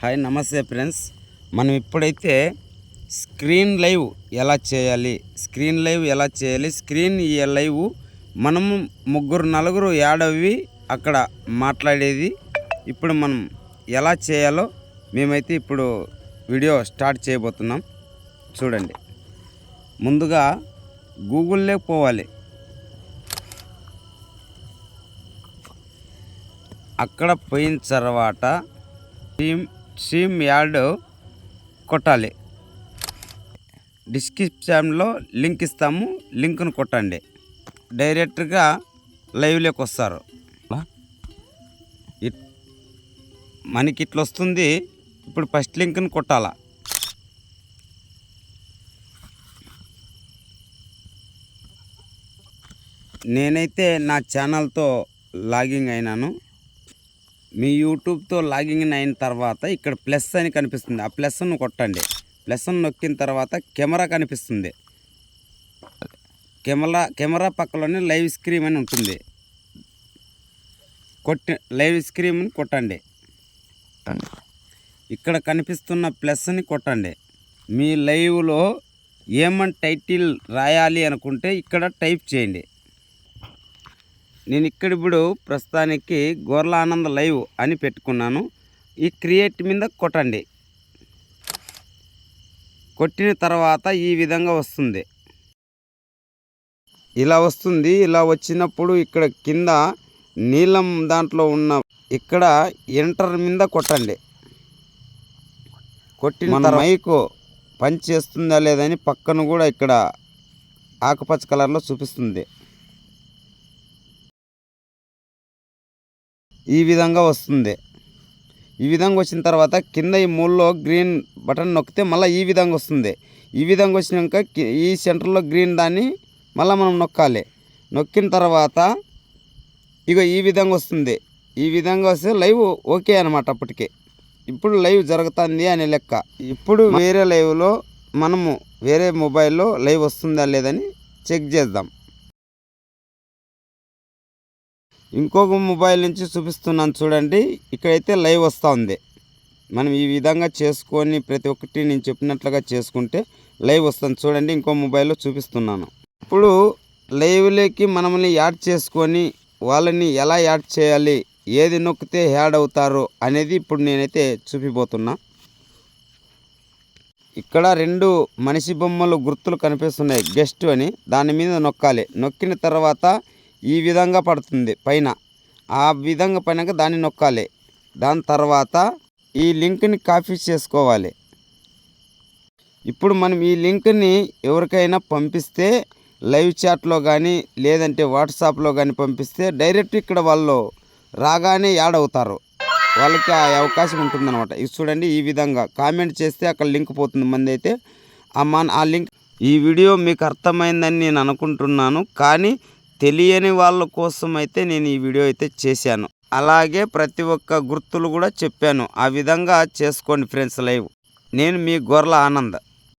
Hi నమస్తే friends. మనం ఇప్పుడైతే స్క్రీన్ లైవ్ ఎలా చేయాలి స్క్రీన్ లైవ్ ఎలా చేయాలి స్క్రీన్ ఈ లైవ్ మనము ముగ్గురు నలుగురు యాడవి అక్కడ మాట్లాడేది. ఇప్పుడు మనం ఎలా చేయాలో మేమైతే ఇప్పుడు వీడియో స్టార్ట్ చేయబోతున్నాం. చూడండి. ముందుగా గూగుల్లోకి పోవాలి. అక్కడ పోయిన తర్వాత టీమ్ సీమ్ యాడ్ కొట్టాలి. డిస్క్రిప్షన్లో లింక్ ఇస్తాము లింక్ను కొట్టండి. డైరెక్ట్గా లైవ్లోకి వస్తారు. ఇట్- మనకి ఇట్లా వస్తుంది ఇప్పుడు ఫస్ట్ లింక్ని కొట్టాలా. నేనైతే నా ఛానల్తో లాగింగ్ అయినాను. మీ యూట్యూబ్తో లాగిన్ అయిన తర్వాత ఇక్కడ ప్లస్ అని కనిపిస్తుంది. ఆ ప్లస్ను కొట్టండి. ప్లస్ నొక్కిన తర్వాత కెమెరా కనిపిస్తుంది. కెమెరా కెమెరా పక్కలోనే లైవ్ స్క్రీన్ అని ఉంటుంది. కొట్టి లైవ్ స్క్రీన్ కొట్టండి. ఇక్కడ కనిపిస్తున్న ప్లస్ని కొట్టండి. మీ లైవ్లో ఏమని టైటిల్ రాయాలి అనుకుంటే ఇక్కడ టైప్ చేయండి. నేను ఇక్కడ ఇప్పుడు ప్రస్తుతానికి గోర్ల ఆనంద లైవ్ అని పెట్టుకున్నాను. ఈ క్రియేట్ మీద కొట్టండి. కొట్టిన తర్వాత ఈ విధంగా వస్తుంది. ఇలా వస్తుంది ఇలా వచ్చినప్పుడు ఇక్కడ కింద నీలం దాంట్లో ఉన్న ఇక్కడ ఎంటర్ మీద కొట్టండి. కొట్టిన మైకు పని చేస్తుందా లేదని పక్కన కూడా ఇక్కడ ఆకుపచ్చ కలర్లో చూపిస్తుంది. ఈ విధంగా వస్తుంది. ఈ విధంగా వచ్చిన తర్వాత కింద ఈ మూలలో గ్రీన్ బటన్ నొక్కితే మళ్ళీ ఈ విధంగా వస్తుంది. ఈ విధంగా వచ్చినాక ఈ సెంటర్లో గ్రీన్ దాన్ని మళ్ళీ మనం నొక్కాలి. నొక్కిన తర్వాత ఇక ఈ విధంగా వస్తుంది. ఈ విధంగా వస్తే లైవ్ ఓకే అనమాట అప్పటికే. ఇప్పుడు లైవ్ జరుగుతుంది అనే లెక్క. ఇప్పుడు వేరే లైవ్లో మనము వేరే మొబైల్లో లైవ్ వస్తుందా లేదని చెక్ చేద్దాం. ఇంకొక మొబైల్ నుంచి చూపిస్తున్నాను చూడండి. ఇక్కడైతే లైవ్ వస్తూ ఉంది. మనం ఈ విధంగా చేసుకొని ప్రతి ఒక్కటి నేను చెప్పినట్లుగా చేసుకుంటే లైవ్ వస్తుంది. చూడండి ఇంకో మొబైల్లో చూపిస్తున్నాను. ఇప్పుడు లైవ్లోకి మనల్ని యాడ్ చేసుకొని వాళ్ళని ఎలా యాడ్ చేయాలి ఏది నొక్కితే యాడ్ అవుతారు అనేది ఇప్పుడు నేనైతే చూపిపోతున్నా ఇక్కడ రెండు మనిషి బొమ్మలు గుర్తులు కనిపిస్తున్నాయి. గెస్ట్ అని. దాని మీద నొక్కాలి. నొక్కిన తర్వాత ఈ విధంగా పడుతుంది పైన. ఆ విధంగా పైన దాన్ని నొక్కాలి. దాని తర్వాత ఈ లింక్ని కాపీ చేసుకోవాలి. ఇప్పుడు మనం ఈ లింక్ని ఎవరికైనా పంపిస్తే లైవ్ చాట్లో కానీ లేదంటే వాట్సాప్లో కానీ పంపిస్తే డైరెక్ట్ ఇక్కడ వాళ్ళు రాగానే యాడ్ అవుతారు. వాళ్ళకి ఆ అవకాశం ఉంటుందన్నమాట. ఇది చూడండి ఈ విధంగా కామెంట్ చేస్తే అక్కడ లింక్ పోతుంది మంది అయితే. ఆ మన ఆ లింక్ ఈ వీడియో మీకు అర్థమైందని నేను అనుకుంటున్నాను. కానీ తెలియని వాళ్ళ కోసం అయితే నేను ఈ వీడియో అయితే చేశాను. అలాగే ప్రతి ఒక్క గుర్తులు కూడా చెప్పాను. ఆ విధంగా చేసుకోండి ఫ్రెండ్స్ లైవ్. నేను మీ గొర్రెల ఆనంద్.